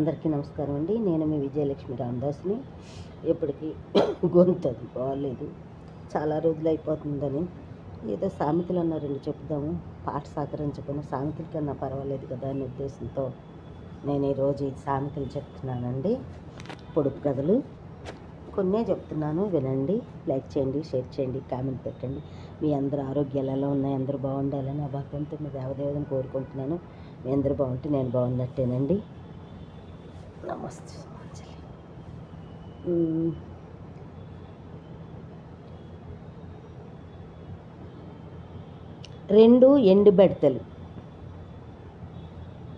అందరికీ నమస్కారం అండి. నేను మీ విజయలక్ష్మి రామదాస్ని. ఎప్పటికీ గొంతు అది బాగాలేదు చాలా రోజులు అయిపోతుందని ఏదో సామెతలు అన్నారండి చెప్దాము. పాట సహకరించకుండా సామెతల కన్నా పర్వాలేదు కదా అనే ఉద్దేశంతో నేను ఈరోజు ఈ సామెతలు చెప్తున్నానండి. పొడుపు కథలు. కొన్నే చెప్తున్నాను. వినండి. లైక్ చేయండి షేర్ చేయండి కామెంట్ పెట్టండి. మీ అందరూ ఆరోగ్యాలు ఎలా ఉన్నాయి? అందరూ బాగుండాలని ఆ భగవంతుని మీ దేవదేవతని కోరుకుంటున్నాను. మీ అందరూ బాగుంటే నేను బాగున్నట్టేనండి. నమస్తే రెండు ఎండు బెడతలు.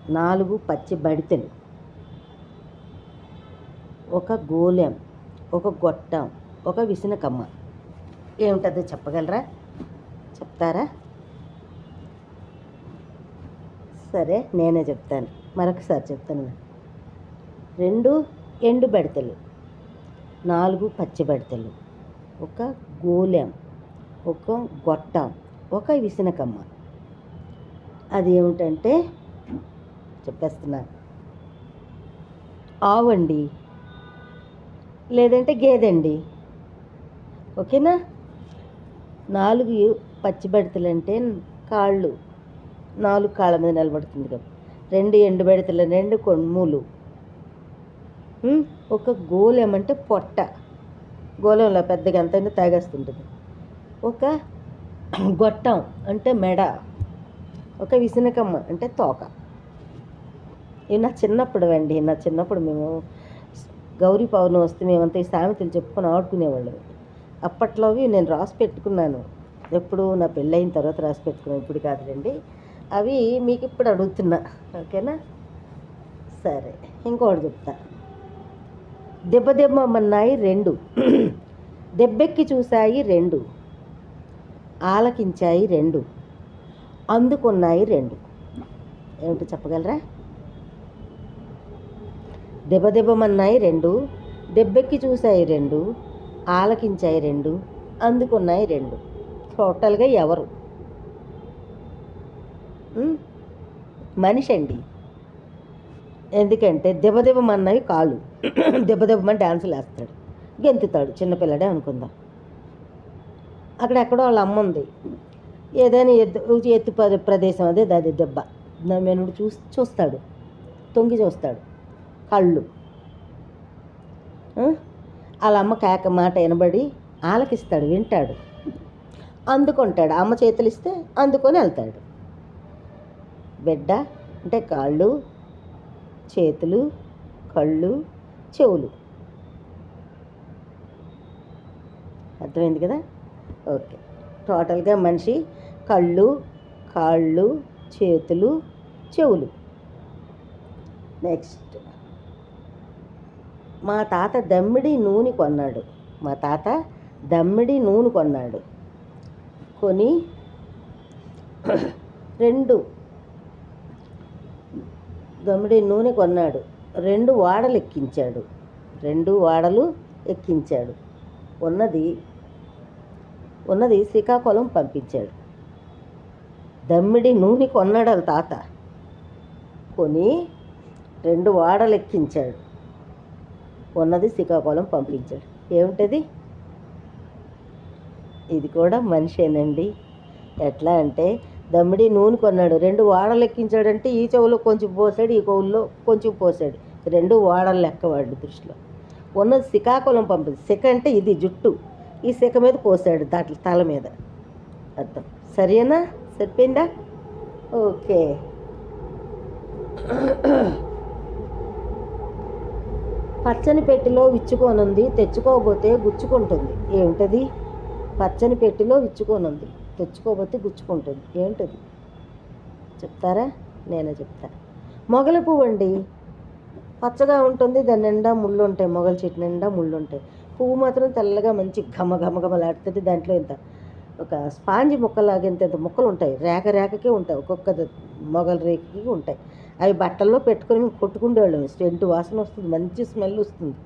నాలుగు పచ్చి బడితలు. ఒక గోలెం ఒక గొట్టం ఒక విసినకమ్మ ఏమిటదో చెప్పగలరా? చెప్తారా? సరే నేనే చెప్తాను. మరొకసారి చెప్తాను. రెండు ఎండు బెడతలు నాలుగు పచ్చి బెడతలు ఒక గోలెం ఒక గొట్టం ఒక విసనకమ్మ. అది ఏమిటంటే చెప్పేస్తున్నా. ఆవండి లేదంటే గేదండి. ఓకేనా? నాలుగు పచ్చి బెడతలు అంటే కాళ్ళు నాలుగు కాళ్ళ మీద నిలబడుతుంది కదా. రెండు ఎండు బెడతలు రెండు కొమ్ములు. ఒక గోలెం అంటే పొట్ట. గోళంలో పెద్దగా ఎంతైనా తాగేస్తుంటుంది. ఒక గొట్టం అంటే మెడ. ఒక విసినకమ్మ అంటే తోక. ఇవి నా చిన్నప్పుడు అండి నా చిన్నప్పుడు మేము గౌరీ పౌర్ణమి వస్తే మేమంతా ఈ సామెతలు చెప్పుకొని ఆడుకునేవాళ్ళం. అప్పట్లోవి నేను రాసి పెట్టుకున్నాను. ఎప్పుడు నా పెళ్ళైన తర్వాత రాసి పెట్టుకున్నాను ఇప్పుడు కాదులేండి. అవి మీకు ఇప్పుడు అడుగుతున్నా. ఓకేనా? సరే ఇంకోటి చెప్తా. దెబ్బ దెబ్బమన్నాయి రెండు. దెబ్బెక్కి చూశాయి రెండు. ఆలకించాయి రెండు. అందుకున్నాయి రెండు. ఏమిటో చెప్పగలరా? దెబ్బ దెబ్బమన్నాయి రెండు. దెబ్బెక్కి చూశాయి రెండు. ఆలకించాయి రెండు. అందుకున్నాయి రెండు. టోటల్గా ఎవరు? మనిషి అండి ఎందుకంటే దెబ్బ దెబ్బమన్నవి కాళ్ళు. దెబ్బ దెబ్బమని డాన్సులు వేస్తాడు గెంతుతాడు. చిన్నపిల్లడే అనుకుందాం. అక్కడ ఎక్కడో వాళ్ళ అమ్మ ఉంది. ఏదైనా ఎత్తు ఎత్తు ప్ర- ప్రదేశం అదే దాది దెబ్బ. మెనుడు చూ చూస్తాడు. తొంగి చూస్తాడు. కళ్ళు. వాళ్ళ అమ్మ కేక మాట వినబడి ఆలకిస్తాడు వింటాడు. అందుకుంటాడు. అమ్మ చేతులు ఇస్తే అందుకొని వెళ్తాడు. బిడ్డ అంటే కాళ్ళు చేతులు కళ్ళు చెవులు. అర్థమైంది కదా? ఓకే. టోటల్గా మనిషి కళ్ళు కాళ్ళు చేతులు చెవులు. నెక్స్ట్. మా తాత దమ్మిడి నూనె కొన్నాడు. మా తాత దమ్మిడి నూనె కొన్నాడు. కొని రెండు దమ్మిడి నూనె కొన్నాడు. రెండు వాడలు ఎక్కించాడు. రెండు వాడలు ఎక్కించాడు. ఉన్నది ఉన్నది శ్రీకాకుళం పంపించాడు. దమ్మిడి నూనె కొన్నాడు వాళ్ళ తాత. కొని రెండు వాడలు ఎక్కించాడు. ఉన్నది శ్రీకాకుళం పంపించాడు. ఏమిటది? ఇది కూడా మనిషేనండి. ఎట్లా అంటే దమ్మిడి నూనె కొన్నాడు. రెండు వాడలు ఎక్కించాడంటే ఈ చెవులో కొంచెం పోసాడు ఈ కొవుల్లో కొంచెం పోసాడు. రెండు వాడలు లెక్క వాడి దృష్టిలో. ఉన్నది శికాకుళం పంపింది. శిఖ అంటే ఇది జుట్టు. ఈ శిఖ మీద పోసాడు దాంట్లో తల మీద. అర్థం. సరేనా? సరిపోయిందా? ఓకే. పచ్చని పెట్టిలో విచ్చుకోనుంది. తెచ్చుకోకపోతే గుచ్చుకుంటుంది. ఏమిటది? పచ్చని పెట్టిలో విచ్చుకోనుంది. తెచ్చుకోకపోతే గుచ్చుకుంటుంది. ఏంటది? చెప్తారా? నేనే చెప్తా. మొగల పువ్వు అండి పచ్చగా ఉంటుంది దాని నిండా ముళ్ళు ఉంటాయి మొగల చెట్టు నిండా ముళ్ళు ఉంటాయి పువ్వు మాత్రం తెల్లగా మంచి ఘమ ఘమ ఘమలాడుతుంది దాంట్లో ఇంత. ఒక స్పాంజ్ ముక్కలాగా ఇంత ఇంత ముక్కలు ఉంటాయి రేఖ రేఖకే ఉంటాయి. ఒక్కొక్క మొగల రేఖకి ఉంటాయి. అవి బట్టల్లో పెట్టుకొని మేము కొట్టుకుండేవాళ్ళం. సెంటు వాసన వస్తుంది. మంచి స్మెల్ వస్తుంది.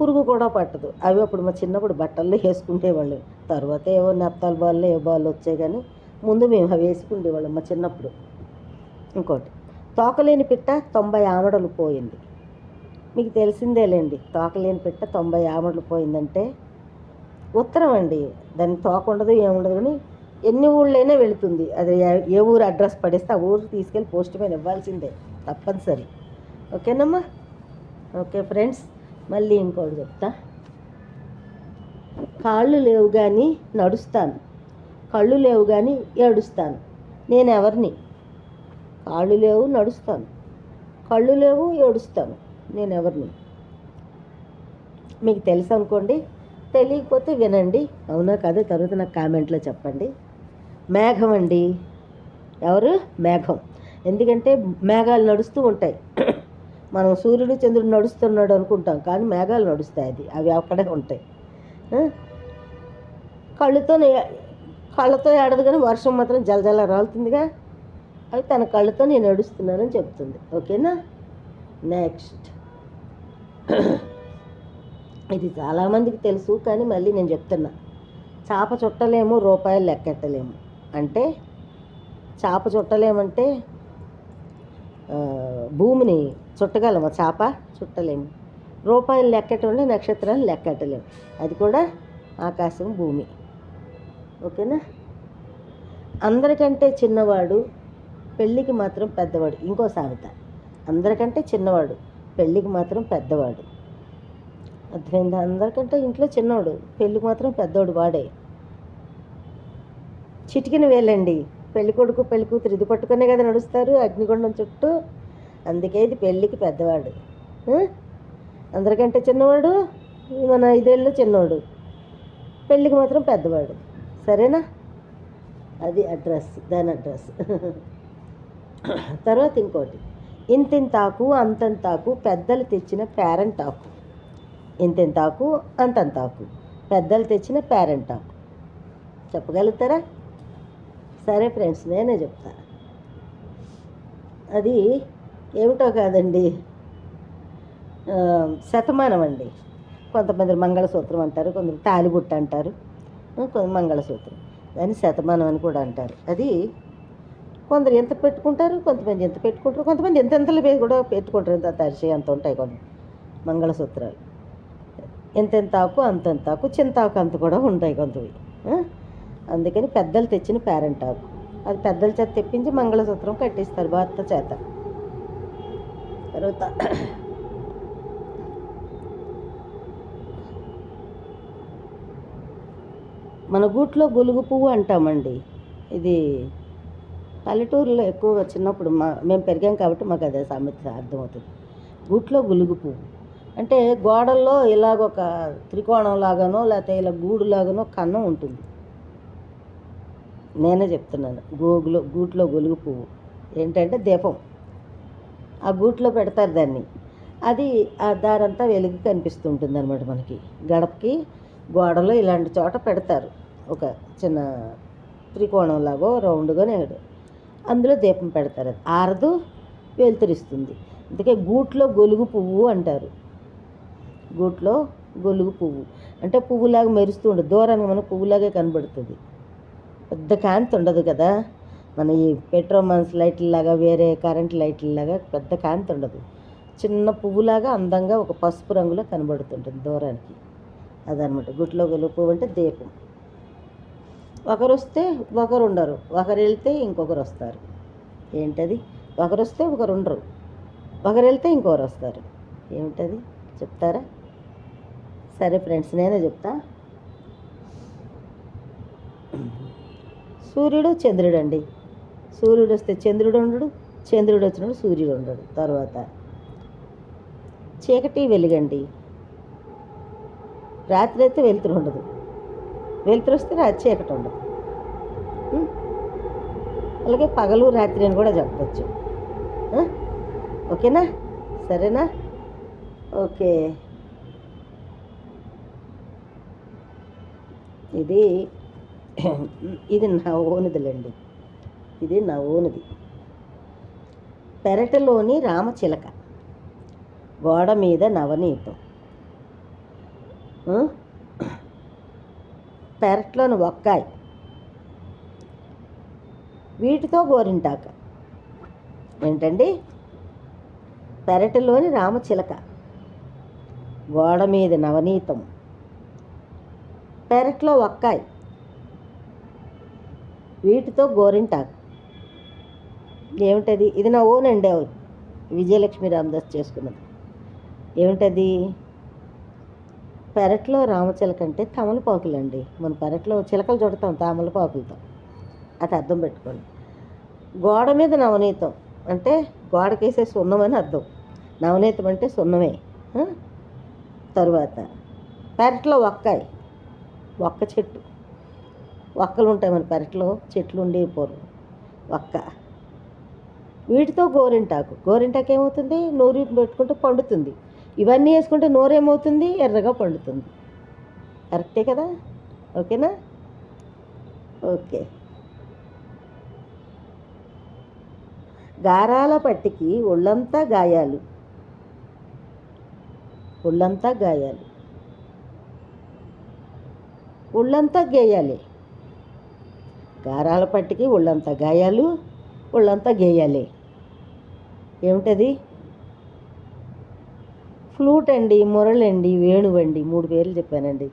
పురుగు కూడా పట్టదు. అవి అప్పుడు మా చిన్నప్పుడు బట్టల్లో వేసుకునేవాళ్ళం తర్వాత ఏవో నెప్తాల బాల్లో ఏ బాల్ వచ్చాయి కానీ ముందు మేము అవి వేసుకునేవాళ్ళం మా చిన్నప్పుడు. ఇంకోటి తోకలేని పిట్ట తొంభై ఆమడలు పోయింది. మీకు తెలిసిందేలేండి తోకలేని పిట్ట తొంభై ఆమడలు పోయిందంటే ఉత్తరం అండి. దాన్ని తోక ఉండదు ఏముండదు కానీ ఎన్ని ఊళ్ళైనా వెళుతుంది. అది ఏ- ఏ ఊరు అడ్రస్ పడేస్తే ఆ ఊరు తీసుకెళ్ళి పోస్ట్ మ్యాన్ ఇవ్వాల్సిందే తప్పనిసరి. ఓకేనమ్మా? Okay friends. మళ్ళీ ఇంకోటి చెప్తా. కాళ్ళు లేవు కానీ నడుస్తాను. కళ్ళు లేవు కానీ ఏడుస్తాను. నేను ఎవరిని? కాళ్ళు లేవు నడుస్తాను. కళ్ళు లేవు ఏడుస్తాను. నేను ఎవరిని? మీకు తెలుసు అనుకోండి తెలియకపోతే వినండి. అవునా కదా? తర్వాత నాకు కామెంట్లో చెప్పండి. మేఘం అండి. ఎవరు? మేఘం. ఎందుకంటే మేఘాలు నడుస్తూ ఉంటాయి. మనం సూర్యుడు చంద్రుడు నడుస్తున్నాడు అనుకుంటాం కానీ మేఘాలు నడుస్తాయి అది. అవి అక్కడే ఉంటాయి. కళ్ళుతో కళ్ళతో ఏడదు కానీ వర్షం మాత్రం జలజల రాలుతుందిగా. అవి తన కళ్ళతో నేను నడుస్తున్నానని చెప్తుంది. ఓకేనా? నెక్స్ట్. ఇది చాలామందికి తెలుసు కానీ మళ్ళీ నేను చెప్తున్నా. చాప చుట్టలేము రూపాయలు లెక్కెట్టలేము. అంటే చాప చుట్టలేమంటే భూమిని చుట్టగలమా? చాప చుట్టలేము. రూపాయలు లెక్కటండి నక్షత్రాలు లెక్కటలేము అది కూడా ఆకాశం భూమి. ఓకేనా? అందరికంటే చిన్నవాడు పెళ్ళికి మాత్రం పెద్దవాడు. ఇంకో సామెత. అందరికంటే చిన్నవాడు పెళ్ళికి మాత్రం పెద్దవాడు. అర్థమైందా? అందరికంటే ఇంట్లో చిన్నవాడు పెళ్ళికి మాత్రం పెద్దవాడు వాడే. చిటికిన వేలండి. పెళ్ళికొడుకు పెళ్ళి కూతురు ఇది పట్టుకునే కదా నడుస్తారు అగ్నిగుండం చుట్టూ. అందుకే ఇది పెళ్ళికి పెద్దవాడు. అందరికంటే చిన్నవాడు మన ఐదేళ్ళు చిన్నవాడు పెళ్ళికి మాత్రం పెద్దవాడు. సరేనా? అది అడ్రస్ దాని అడ్రస్. తర్వాత ఇంకోటి. ఇంతింతాకు అంతంతాకు పెద్దలు తెచ్చిన పేరెంట్ ఆకు ఇంతింతాకు అంతంతాకు పెద్దలు తెచ్చిన పేరెంట్ ఆకు చెప్పగలుగుతారా? సరే ఫ్రెండ్స్ నేనే చెప్తా. అది ఏమిటో కాదండి. శతమానం అండి. కొంతమంది మంగళసూత్రం అంటారు కొందరు తాలిబుట్ట అంటారు కొంత మంగళసూత్రం. దాన్ని శతమానం అని కూడా అంటారు. అది కొందరు ఎంత పెట్టుకుంటారు కొంతమంది ఎంత పెట్టుకుంటారు కొంతమంది ఎంత ఎంతలు కూడా పెట్టుకుంటారు ఎంత తరిచి అంత ఉంటాయి కొంత మంగళసూత్రాలు. ఎంతెంత ఆకు అంతంత ఆకు చింతాకు అంత కూడా ఉంటాయి కొంతవి అందుకని పెద్దలు తెచ్చిన పేరెంట్ ఆకు. అది పెద్దల చేత తెప్పించి మంగళసూత్రం కట్టిస్తారు భర్త చేత. తర్వాత మన గూట్లో గొలుగు పువ్వు అంటామండి. ఇది పల్లెటూరులో ఎక్కువగా చిన్నప్పుడు మా మేము పెరిగాం కాబట్టి మాకు అదే సామెత అర్థమవుతుంది. గూట్లో గులుగు పువ్వు. అంటే గోడల్లో ఇలాగొక త్రికోణం లాగానో లేకపోతే ఇలా గూడు లాగానో కన్నం ఉంటుంది. నేనే చెప్తున్నాను. గోగులో గూట్లో గొలుగు పువ్వు. ఏంటంటే దీపం. ఆ గూట్లో పెడతారు దాన్ని. అది ఆ దారంతా వెలుగు కనిపిస్తుంటుంది అనమాట మనకి. గడపకి గోడలో ఇలాంటి చోట పెడతారు. ఒక చిన్న త్రికోణం లాగో రౌండ్గా నేడు. అందులో దీపం పెడతారు అది. ఆరదు వెలుతురిస్తుంది. అందుకే గూట్లో గొలుగు పువ్వు అంటారు. గూట్లో గొలుగు పువ్వు. అంటే పువ్వులాగా మెరుస్తూ ఉంటుంది దూరానికి మనకు పువ్వులాగే కనబడుతుంది. పెద్ద కాంతి ఉండదు కదా. మన ఈ పెట్రోమాన్స్ లైట్లలాగా వేరే కరెంట్ లైట్లలాగా పెద్ద కాంతి ఉండదు. చిన్న పువ్వులాగా అందంగా ఒక పసుపు రంగులో కనబడుతుంటుంది దూరానికి. అదనమాట గుట్లో గొలుగు పువ్వు అంటే దీపం. ఒకరు వస్తే ఒకరు ఉండరు ఒకరు వెళ్తే ఇంకొకరు వస్తారు ఏంటది? ఒకరు వస్తే ఒకరు ఉండరు ఒకరు వెళ్తే ఇంకొకరు వస్తారు ఏమిటది? చెప్తారా? సరే ఫ్రెండ్స్ నేనే చెప్తా. సూర్యుడు చంద్రుడు అండి సూర్యుడు వస్తే చంద్రుడు ఉండడు చంద్రుడు వచ్చినప్పుడు సూర్యుడు ఉండడు. తర్వాత చీకటి వెలుగండి. రాత్రి అయితే వెలుతురు ఉండదు. వెలుతురు వస్తే రాత్రి చీకటి ఉండదు. అలాగే పగలు రాత్రి అని కూడా చెప్పచ్చు. ఓకేనా? సరేనా? ఓకే. ఇది ఇది నా ఓనిదిలేండి. ఇది నా ఓనిది. పెరటలోని రామచిలక గోడ మీద నవనీతం. పెరట్లోని ఒక్కాయ వీటితో గోరింటాక. ఏంటండి? పెరటిలోని రామచిలక గోడ మీద నవనీతం. పెరట్లో ఒక్కాయి. వీటితో గోరింటాకు. ఏమిటది? ఇది నా ఓన్ అండి విజయలక్ష్మి రామదాస్ చేసుకున్నది. ఏమిటది? పెరట్లో రామచిలక అంటే తమలపాకులండి. మన పెరట్లో చిలకలు చుడతాం తామలపాకులతో. అది అర్థం పెట్టుకోండి. గోడ మీద నవనీతం అంటే గోడకేసే సున్నమని అర్థం. నవనీతం అంటే సున్నమే. తరువాత పెరట్లో ఒక్కాయి. ఒక్క చెట్టు. ఒక్కలు ఉంటాయి మన పెరట్లో చెట్లు ఉండేవి పూర్వం ఒక్క. వీటితో గోరింటాకు. గోరింటాకు ఏమవుతుంది నోరు పెట్టుకుంటే పండుతుంది. ఇవన్నీ వేసుకుంటే నోరేమవుతుంది? ఎర్రగా పండుతుంది. కరెక్టే కదా? ఓకేనా? ఓకే. గారాల పట్టికి ఒళ్ళంతా గాయాలు. ఒళ్ళంతా గాయాలు. ఒళ్ళంతా గేయాలి. గారాల పట్టికి ఒళ్ళంతా గాయాలు ఒళ్ళంతా గేయాలి. ఏమిటది? ఫ్లూట్ అండి మురళండి వేణువండి మూడు పేర్లు చెప్పానండి.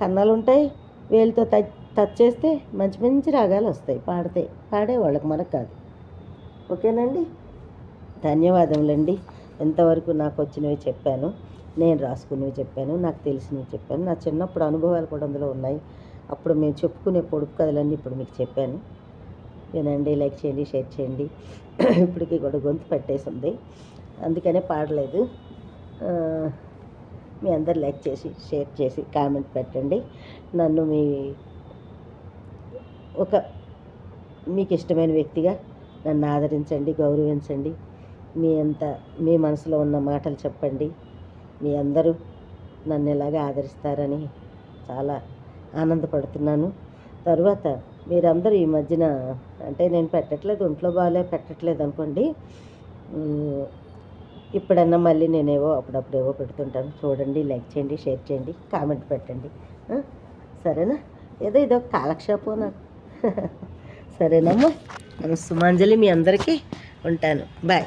కన్నాలు ఉంటాయి వేలుతో టచ్ టచ్ చేస్తే మంచి మంచి రాగాలు వస్తాయి. పాడితే పాడే వాళ్ళకి మనకు కాదు. ఓకేనండి? ధన్యవాదములండి. ఎంతవరకు నాకు వచ్చినవి చెప్పాను నేను రాసుకున్నవి చెప్పాను నాకు తెలిసినవి చెప్పాను. నా చిన్నప్పుడు అనుభవాలు కూడా అందులో ఉన్నాయి. అప్పుడు మేము చెప్పుకునే పొడుపు కథలన్నీ ఇప్పుడు మీకు చెప్పాను. వినండి లైక్ చేయండి షేర్ చేయండి. ఇప్పటికీ కూడా గొంతు పట్టేసింది. అందుకనే పాడలేదు. మీ అందరు లైక్ చేసి షేర్ చేసి కామెంట్ పెట్టండి. నన్ను మీ ఒక మీకు ఇష్టమైన వ్యక్తిగా నన్ను ఆదరించండి గౌరవించండి. మీ అంత మీ మనసులో ఉన్న మాటలు చెప్పండి. మీ అందరూ నన్ను ఇలాగే ఆదరిస్తారని చాలా ఆనందపడుతున్నాను. తర్వాత మీరందరూ ఈ మధ్యన అంటే నేను పెట్టట్లేదు ఒంట్లో బాగాలే పెట్టట్లేదు అనుకోండి. ఇప్పుడన్నా మళ్ళీ నేనేవో అప్పుడప్పుడు ఏవో పెడుతుంటాను. చూడండి లైక్ చేయండి షేర్ చేయండి కామెంట్ పెట్టండి. సరేనా? ఏదో ఇదో కాలక్షేపం నాకు సరేనమ్మా. నమస్తే సుమాంజలి మీ అందరికీ ఉంటాను. బాయ్.